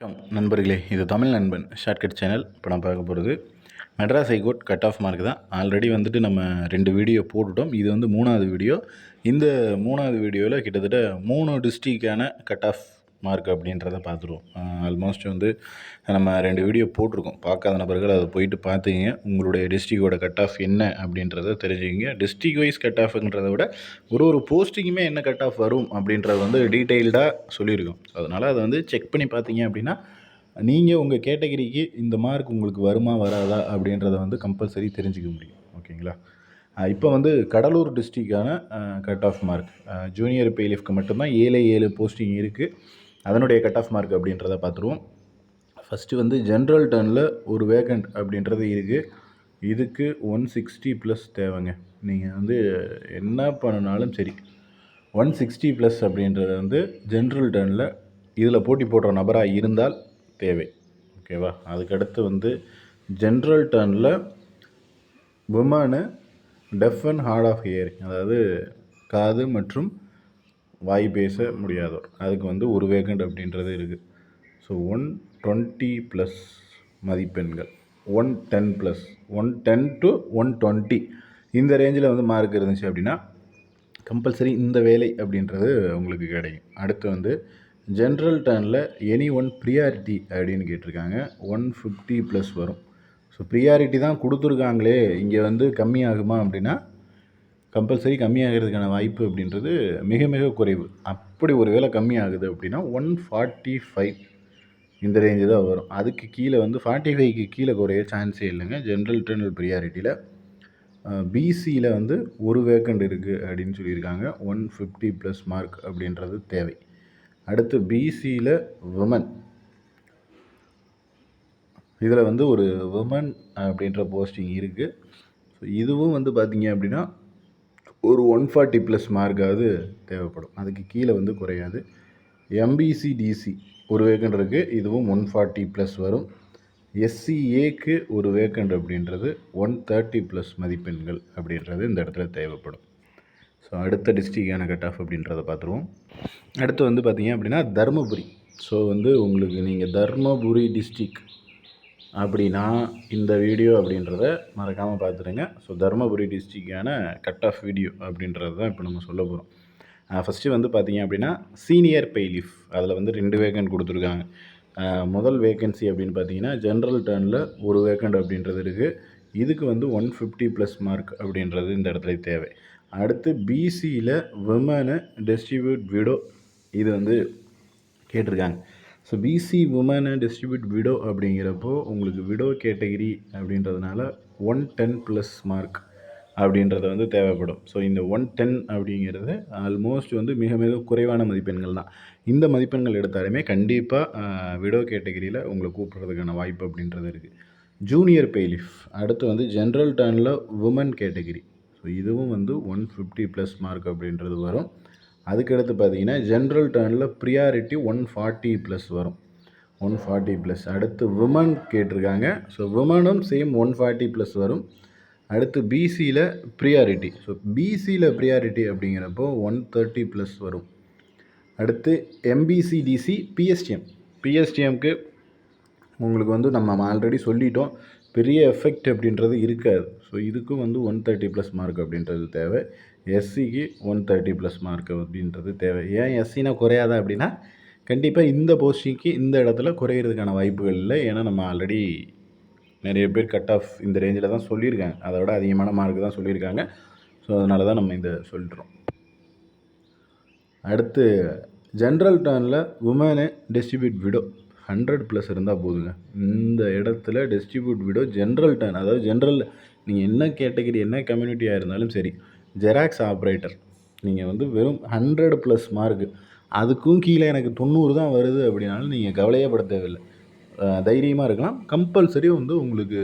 வணக்கம். நண்பர்களே இது தமிழ் நண்பன் ஷார்ட்கட் சேனல் இப்போ நான் பார்க்க போகிறது Madras high court cut off mark தான். ஆல்ரெடி வந்துட்டு நம்ம ரெண்டு வீடியோ போட்டுட்டோம். இது வந்து மூணாவது வீடியோ இந்த மூணாவது வீடியோவில் கிட்டத்தட்ட மூணு டிஸ்ட்ரிக்டான கட் ஆஃப் மார்க் அப்படின்றத பார்த்துருவோம். ஆல்மோஸ்ட் வந்து நம்ம ரெண்டு வீடியோ போட்டிருக்கோம். பார்க்காத நபர்கள் அதை போயிட்டு பார்த்துக்கிங்க. உங்களுடைய டிஸ்ட்ரிக்டோட கட் ஆஃப் என்ன அப்படின்றத தெரிஞ்சுக்கிங்க. டிஸ்ட்ரிக் வைஸ் கட் ஆஃப்ன்றதை விட ஒரு ஒரு போஸ்டிங்குமே என்ன கட் ஆஃப் வரும் அப்படின்றத வந்து டீட்டெயில்டாக சொல்லியிருக்கோம். அதனால் அதை வந்து செக் பண்ணி பார்த்தீங்க அப்படின்னா நீங்கள் உங்கள் கேட்டகரிக்கு இந்த மார்க் உங்களுக்கு வருமா வராதா அப்படின்றத வந்து கம்பல்சரி தெரிஞ்சுக்க முடியும். ஓகேங்களா? இப்போ வந்து கடலூர் டிஸ்ட்ரிக்டான கட் ஆஃப் மார்க் ஜூனியர் பேலிஃப்க்கு மட்டும்தான் ஏழு ஏழு போஸ்டிங் இருக்குது அதனுடைய கட் ஆஃப் மார்க் அப்படின்றத பார்த்துருவோம். ஃபஸ்ட்டு வந்து ஜென்ரல் டர்னில் ஒரு வேகண்ட் அப்படின்றது இருக்குது இதுக்கு ஒன் சிக்ஸ்டி ப்ளஸ் தேவைங்க. நீங்கள் வந்து என்ன பண்ணினாலும் சரி. ஒன் சிக்ஸ்டி ப்ளஸ் அப்படின்றது வந்து ஜென்ரல் டர்னில் இதில் போட்டி போடுற நபராக இருந்தால் தேவை. ஓகேவா அதுக்கடுத்து வந்து ஜென்ரல் டர்னில் விமானு deaf and hard of hearing அதாவது காது மற்றும் வாய் பேச முடியாதோர் அதுக்கு வந்து ஒரு வேக்கண்ட் அப்படின்றது இருக்குது ஸோ ஒன் டுவெண்ட்டி ப்ளஸ் மதிப்பெண்கள். One ten plus one ten to one twenty இந்த ரேஞ்சில் வந்து மார்க் இருந்துச்சு அப்படின்னா கம்பல்சரி இந்த வேலை அப்படின்றது உங்களுக்கு கிடைக்கும். அடுத்து வந்து ஜென்ரல் டர்னில் எனி ஒன் ப்ரியாரிட்டி அப்படின்னு கேட்டிருக்காங்க. ஒன் ஃபிஃப்டி ப்ளஸ் வரும். ஸோ ப்ரியாரிட்டி தான் கொடுத்துருக்காங்களே இங்கே வந்து கம்மியாகுமா அப்படின்னா கம்பல்சரி கம்மியாகிறதுக்கான வாய்ப்பு அப்படின்றது மிக மிக குறைவு. அப்படி ஒரு வேளை கம்மியாகுது அப்படின்னா ஒன் ஃபார்ட்டி ஃபைவ் இந்த ரேஞ்சு தான் வரும். அதுக்கு கீழே வந்து ஃபார்ட்டி ஃபைவ்க்கு கீழே குறைய சான்ஸே இல்லைங்க. ஜென்ரல் டர்னல் ப்ரியாரிட்டியில் பிசியில் வந்து ஒரு வேக்கண்ட் இருக்குது அப்படின்னு சொல்லியிருக்காங்க. ஒன் ஃபிஃப்டி ப்ளஸ் மார்க் அப்படின்றது தேவை. அடுத்து பிசியில் விமன் இதில் வந்து ஒரு விமன் அப்படின்ற போஸ்டிங் இருக்குது ஸோ இதுவும் வந்து பார்த்திங்க அப்படின்னா ஒரு ஒன் ஃபார்ட்டி ப்ளஸ் மார்க்காவது தேவைப்படும். அதுக்கு கீழே வந்து குறையாது. எம்பிசி டிசி ஒரு வேக்கண்ட் இருக்குது இதுவும் ஒன் ஃபார்ட்டி ப்ளஸ் வரும். எஸ்சிஏக்கு ஒரு வேக்கண்ட் அப்படின்றது ஒன் தேர்ட்டி ப்ளஸ் மதிப்பெண்கள் அப்படின்றது இந்த இடத்துல தேவைப்படும். ஸோ அடுத்த டிஸ்ட்ரிக்டான கட் ஆஃப் அப்படின்றத பார்த்துருவோம். அடுத்து வந்து பார்த்திங்க அப்படின்னா தருமபுரி. ஸோ வந்து உங்களுக்கு நீங்கள் தருமபுரி டிஸ்ட்ரிக் அப்படின்னா இந்த வீடியோ அப்படின்றத மறக்காமல் பார்த்துருங்க ஸோ தருமபுரி டிஸ்ட்ரிக்கான கட் ஆஃப் வீடியோ அப்படின்றது தான் இப்போ நம்ம சொல்ல போகிறோம் ஃபஸ்ட்டு வந்து பார்த்திங்க அப்படின்னா சீனியர் பெய்லிஃப் அதில் வந்து ரெண்டு வேக்கண்ட் கொடுத்துருக்காங்க. முதல் வேக்கன்சி அப்படின்னு பார்த்தீங்கன்னா ஜென்ரல் டேர்னில் ஒரு வேக்கண்ட் அப்படின்றது இருக்குது இதுக்கு வந்து ஒன் ஃபிஃப்டி ப்ளஸ் மார்க் அப்படின்றது இந்த இடத்துல தேவை. அடுத்து பிசியில் விமனு டிஸ்ட்ரிபியூட் விடோ இது வந்து கேட்டிருக்காங்க. So BC woman distribute widow அப்படிங்கிறப்போ உங்களுக்கு விடோ கேட்டகிரி அப்படின்றதுனால ஒன் டென் ப்ளஸ் மார்க் அப்படின்றத வந்து தேவைப்படும். ஸோ இந்த ஒன் டென் அப்படிங்கிறது ஆல்மோஸ்ட் வந்து மிக மிக குறைவான மதிப்பெண்கள் தான். இந்த மதிப்பெண்கள் எடுத்தாலுமே கண்டிப்பாக விடோ கேட்டகிரியில் உங்களை கூப்பிட்றதுக்கான வாய்ப்பு அப்படின்றது இருக்குது ஜூனியர் பெய்லிஃப் அடுத்து வந்து ஜென்ரல் டர்னில் உமன் கேட்டகிரி ஸோ இதுவும் வந்து ஒன் ஃபிஃப்டி ப்ளஸ் மார்க் அப்படின்றது வரும். அதுக்கடுத்து பார்த்தீங்கன்னா ஜென்ரல் டர்னில் ப்ரியாரிட்டி ஒன் ஃபார்ட்டி ப்ளஸ் வரும். ஒன் ஃபார்ட்டி ப்ளஸ் அடுத்து விமன் கேட்டிருக்காங்க. ஸோ விமனும் சேம் ஒன் ஃபார்ட்டி ப்ளஸ் வரும். அடுத்து பிசியில் ப்ரியாரிட்டி ஸோ பிசியில் ப்ரியாரிட்டி அப்படிங்கிறப்போ ஒன் தேர்ட்டி ப்ளஸ் வரும். அடுத்து எம்பிசிடிசி பிஎஸ்டிஎம் பிஎஸ்டிஎம்க்கு உங்களுக்கு வந்து நம்ம ஆல்ரெடி சொல்லிட்டோம். பெரிய எஃபெக்ட் அப்படின்றது இருக்காது. ஸோ இதுக்கும் வந்து ஒன் தேர்ட்டி ப்ளஸ் மார்க் அப்படின்றது தேவை. எஸ்சிக்கு ஒன் தேர்ட்டி ப்ளஸ் மார்க் அப்படின்றது தேவை. ஏன் எஸ்சினா குறையாதா அப்படின்னா கண்டிப்பாக இந்த போஸ்டிங்க்கு இந்த இடத்துல குறையிறதுக்கான வாய்ப்புகள் இல்லை. ஏன்னா நம்ம ஆல்ரெடி நிறைய பேர் கட் ஆஃப் இந்த ரேஞ்சில் தான் சொல்லியிருக்காங்க. அதை விட அதிகமான மார்க் தான் சொல்லியிருக்காங்க. ஸோ அதனால தான் நம்ம இதை சொல்கிறோம் அடுத்து general டர்னில் woman distribute widow hundred plus இருந்தால் போதுங்க. இந்த இடத்துல டிஸ்ட்ரிபியூட் வீடோ ஜென்ரல் டர்ன் அதாவது ஜென்ரல் நீங்கள் என்ன கேட்டகரி என்ன கம்யூனிட்டியாக இருந்தாலும் சரி ஜெராக்ஸ் ஆப்ரேட்டர் நீங்கள் வந்து வெறும் ஹண்ட்ரட் ப்ளஸ் மார்க்கு அதுக்கும் கீழே எனக்கு தொண்ணூறு தான் வருது அப்படின்னாலும் நீங்கள் கவலையே பட தேவையில்லை. தைரியமாக இருக்கலாம். கம்பல்சரி வந்து உங்களுக்கு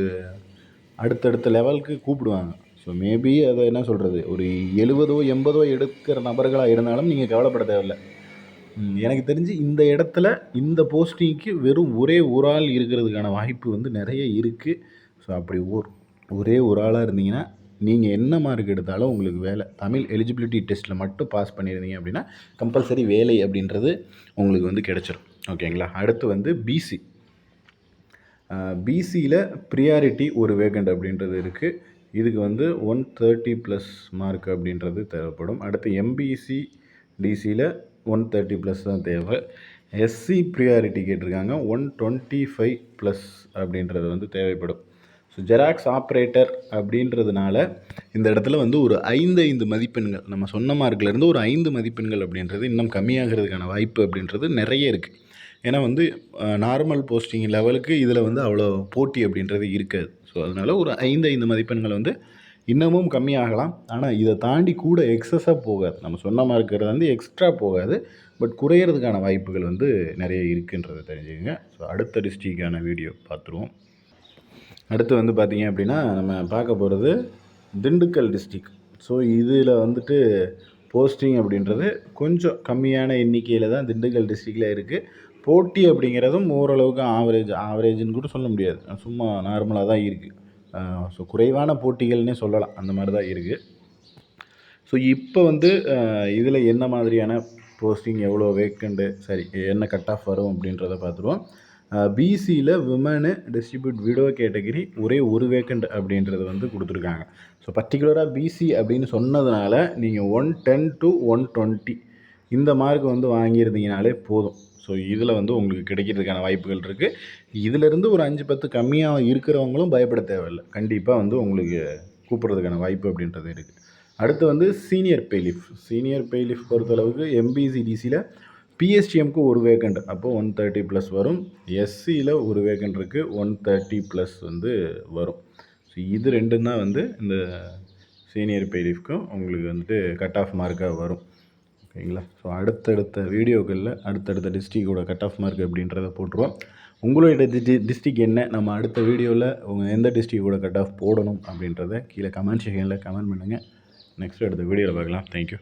அடுத்தடுத்த லெவலுக்கு கூப்பிடுவாங்க. ஸோ மேபி அதை என்ன சொல்கிறது ஒரு எழுபதோ எண்பதோ எடுக்கிற நபர்களாக இருந்தாலும் நீங்கள் கவலைப்பட தேவையில்லை. எனக்கு தெரிஞ்சு இந்த இடத்துல இந்த போஸ்டிங்க்கு வெறும் ஒரே ஒரு ஆள் இருக்கிறதுக்கான வாய்ப்பு வந்து நிறைய இருக்குது ஸோ அப்படி ஒரு ஒரே ஒரு ஆளாக இருந்தீங்கன்னா நீங்கள் என்ன மார்க் எடுத்தாலும் உங்களுக்கு வேலை. தமிழ் எலிஜிபிலிட்டி டெஸ்ட்டில் மட்டும் பாஸ் பண்ணியிருந்தீங்க அப்படின்னா கம்பல்சரி வேலை அப்படின்றது உங்களுக்கு வந்து கிடச்சிரும். ஓகேங்களா அடுத்து வந்து பிசி பிசியில் ப்ரியாரிட்டி ஒரு வேகண்ட் அப்படின்றது இருக்குது இதுக்கு வந்து ஒன் தேர்ட்டி ப்ளஸ் மார்க் அப்படின்றது தேவைப்படும். அடுத்து எம்பிசி டிசியில் ஒன் தேர்ட்டி ப்ளஸ் தான் தேவை. எஸ்சி ப்ரியாரிட்டி கேட்டிருக்காங்க. ஒன் டுவெண்ட்டி ஃபைவ் ப்ளஸ் அப்படின்றது வந்து தேவைப்படும். ஸோ ஜெராக்ஸ் ஆப்ரேட்டர் அப்படின்றதுனால இந்த இடத்துல வந்து ஒரு ஐந்து ஐந்து மதிப்பெண்கள் நம்ம சொன்ன மார்க்லேருந்து ஒரு ஐந்து மதிப்பெண்கள் அப்படின்றது இன்னும் கம்மியாகிறதுக்கான வாய்ப்பு அப்படின்றது நிறைய இருக்குது ஏன்னா வந்து நார்மல் போஸ்டிங் லெவலுக்கு இதில் வந்து அவ்வளோ போட்டி அப்படின்றது இருக்காது. ஸோ அதனால் ஒரு ஐந்து ஐந்து மதிப்பெண்கள் வந்து இன்னமும் கம்மியாகலாம். ஆனால் இதை தாண்டி கூட எக்ஸஸாக போகாது. நம்ம சொன்னமாக இருக்கிறது வந்து எக்ஸ்ட்ரா போகாது. பட் குறையிறதுக்கான வாய்ப்புகள் வந்து நிறைய இருக்குன்றதை தெரிஞ்சுக்கோங்க. ஸோ அடுத்த டிஸ்ட்ரிக்டான வீடியோ பார்த்துருவோம். அடுத்து வந்து பார்த்திங்க அப்படின்னா நம்ம பார்க்க போகிறது திண்டுக்கல் டிஸ்ட்ரிக் ஸோ இதில் வந்துட்டு போஸ்டிங் அப்படின்றது கொஞ்சம் கம்மியான எண்ணிக்கையில் தான் திண்டுக்கல் டிஸ்ட்ரிக்டில் இருக்குது போட்டி அப்படிங்கிறதும் ஓரளவுக்கு ஆவரேஜ் ஆவரேஜ்னு கூட சொல்ல முடியாது. சும்மா நார்மலாக தான் இருக்குது ஸோ குறைவான போட்டிகள்னே சொல்லலாம். அந்த மாதிரி தான் இருக்குது ஸோ இப்போ வந்து இதில் என்ன மாதிரியான போஸ்டிங் எவ்வளோ வேக்கண்ட்டு சரி என்ன கட் ஆஃப் வரும் அப்படின்றத பார்த்துருவோம் பிசியில் விமனு டிஸ்ட்ரிபியூட் விடோ கேட்டகரி ஒரே ஒரு வேக்கண்ட் அப்படின்றது வந்து கொடுத்துருக்காங்க. ஸோ பர்டிகுலராக பிசி அப்படின்னு சொன்னதுனால நீங்கள் one ten to one twenty இந்த மார்க் வந்து வாங்கியிருந்தீங்கனாலே போதும். ஸோ இதில் வந்து உங்களுக்கு கிடைக்கிறதுக்கான வாய்ப்புகள் இருக்குது இதிலிருந்து ஒரு அஞ்சு பத்து கம்மியாக இருக்கிறவங்களும் பயப்பட தேவையில்லை. கண்டிப்பாக வந்து உங்களுக்கு கூப்பிட்றதுக்கான வாய்ப்பு அப்படின்றது இருக்குது அடுத்து வந்து சீனியர் பெய்லிஃப் சீனியர் பெய்லிஃப் பொறுத்தளவுக்கு எம்பிசிடிசியில் பிஎஸ்டிஎம்க்கு ஒரு வேக்கண்ட் அப்போது ஒன் தேர்ட்டி ப்ளஸ் வரும். எஸ்சியில் ஒரு வேக்கண்ட் இருக்குது ஒன் தேர்ட்டி ப்ளஸ் வந்து வரும். ஸோ இது ரெண்டும் தான் வந்து இந்த சீனியர் பெய்லிஃப்க்கும் உங்களுக்கு வந்துட்டு கட் ஆஃப் மார்க்காக வரும். ஓகேங்களா? ஸோ அடுத்தடுத்த வீடியோக்களில் அடுத்தடுத்த டிஸ்ட்ரிக்டோட கட் ஆஃப் மார்க் அப்படின்றத போட்டுருவோம். உங்களுடைய டி டிஸ்ட்ரிக் என்ன? நம்ம அடுத்த வீடியோவில் உங்கள் எந்த டிஸ்ட்ரிக்டோட கட் ஆஃப் போடணும் அப்படின்றத கீழே கமெண்ட் செக்ஷனில் கமெண்ட் பண்ணுங்கள் நெக்ஸ்ட் அடுத்த வீடியோவில் பார்க்கலாம். தேங்க்யூ